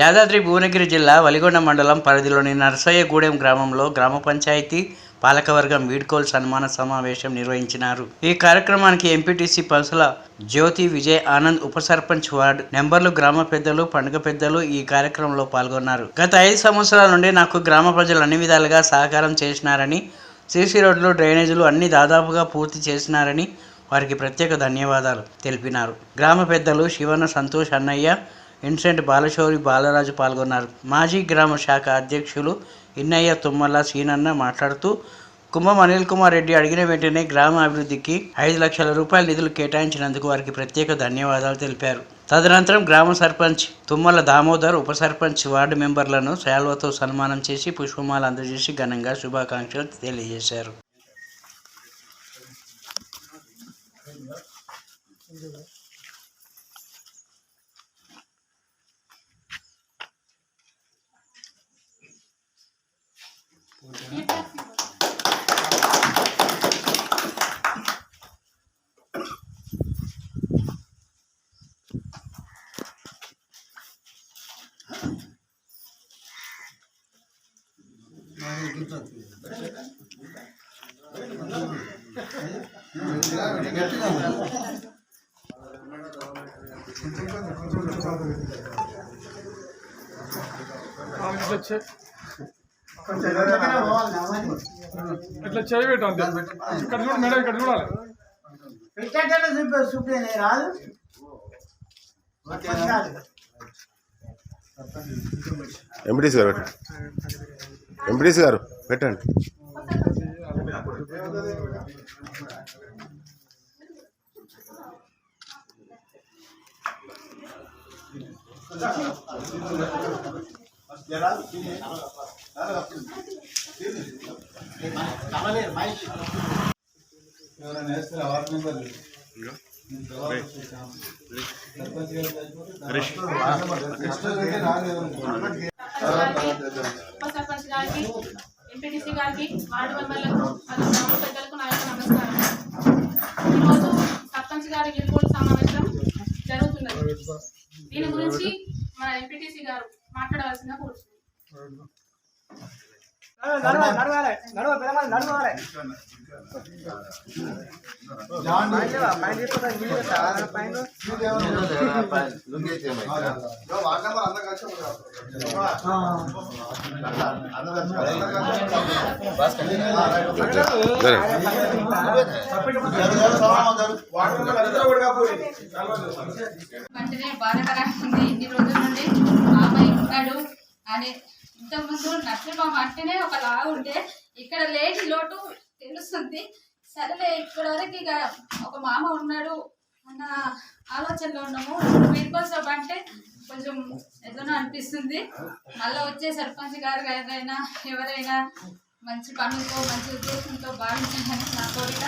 యాదాద్రి భువనగిరి జిల్లా వలిగొండ మండలం పరిధిలోని నర్సయ్యగూడెం గ్రామంలో గ్రామ పంచాయతీ పాలకవర్గం వీడ్కోల్ సన్మాన సమావేశం నిర్వహించినారు. ఈ కార్యక్రమానికి ఎంపీటీసీ పల్సల జ్యోతి విజయ్ ఆనంద్ ఉప సర్పంచ్ వార్డ్ నెంబర్లు గ్రామ పెద్దలు పండుగ పెద్దలు ఈ కార్యక్రమంలో పాల్గొన్నారు. గత ఐదు సంవత్సరాల నుండి నాకు గ్రామ ప్రజలు అన్ని విధాలుగా సహకారం చేసినారని సీసీ రోడ్లు డ్రైనేజీలు అన్ని దాదాపుగా పూర్తి చేసినారని వారికి ప్రత్యేక ధన్యవాదాలు తెలిపినారు. గ్రామ పెద్దలు శివన సంతోష్ అన్నయ్య ఇన్సెంట్ బాలశౌరి బాలరాజు పాల్గొన్నారు. మాజీ గ్రామ శాఖ అధ్యక్షులు ఇన్నయ్య తుమ్మల సీనన్న మాట్లాడుతూ కుంభం అనిల్ కుమార్ రెడ్డి అడిగిన వెంటనే గ్రామ అభివృద్ధికి ఐదు లక్షల రూపాయల నిధులు కేటాయించినందుకు వారికి ప్రత్యేక ధన్యవాదాలు తెలిపారు. తదనంతరం గ్రామ సర్పంచ్ తుమ్మల దామోదర్ ఉప సర్పంచ్ వార్డు మెంబర్లను శాల్వతో సన్మానం చేసి పుష్పమాల అందజేసి ఘనంగా శుభాకాంక్షలు తెలియజేశారు. ఇట్లా చే ఇట్లా చేయి పెట్టు అంతే. ఇక్కడ చూడు మేడం ఇక్కడ చూడాలి. పెట్టేటట్టు చూపే చూపేనే రాదు. ఎంపీటీసీ గారు పెట్టండి. ఎంపీటీసీ గారు పెట్టండి ఉప సర్పంచ్ గారికి ఎంపీటీసీ గారికి వార్డు మెంబర్లకు గ్రామ పెద్దలకు నా యొక్క నమస్కారం ఈరోజు సర్పంచ్ గారి వీడ్కోలు సమావేశం జరుగుతున్నది. దీని గురించి మన ఎంపీటీసీ గారు మాట్లాడవలసిందిగా కోరుతున్నాను వెంటనే బాధకరంగా ఉంది. ఇన్ని రోజుల నుండి మామయ్య ఉన్నాడు అని ఇంతకుముందు నరసింహ అంటేనే ఒక లాగా ఇక్కడ లేని లోటు తెలుస్తుంది. సరేలే ఇప్పటి వరకు ఇక ఒక మామ ఉన్నాడు అన్న ఆలోచనలో ఉన్నాము. వీరికోసం అంటే కొంచెం ఏదోనో అనిపిస్తుంది. మళ్ళీ వచ్చే సర్పంచ్ గారు ఎవరైనా ఎవరైనా మంచి పనులతో మంచి ఉద్దేశంతో భావించాలని నా కోరిక.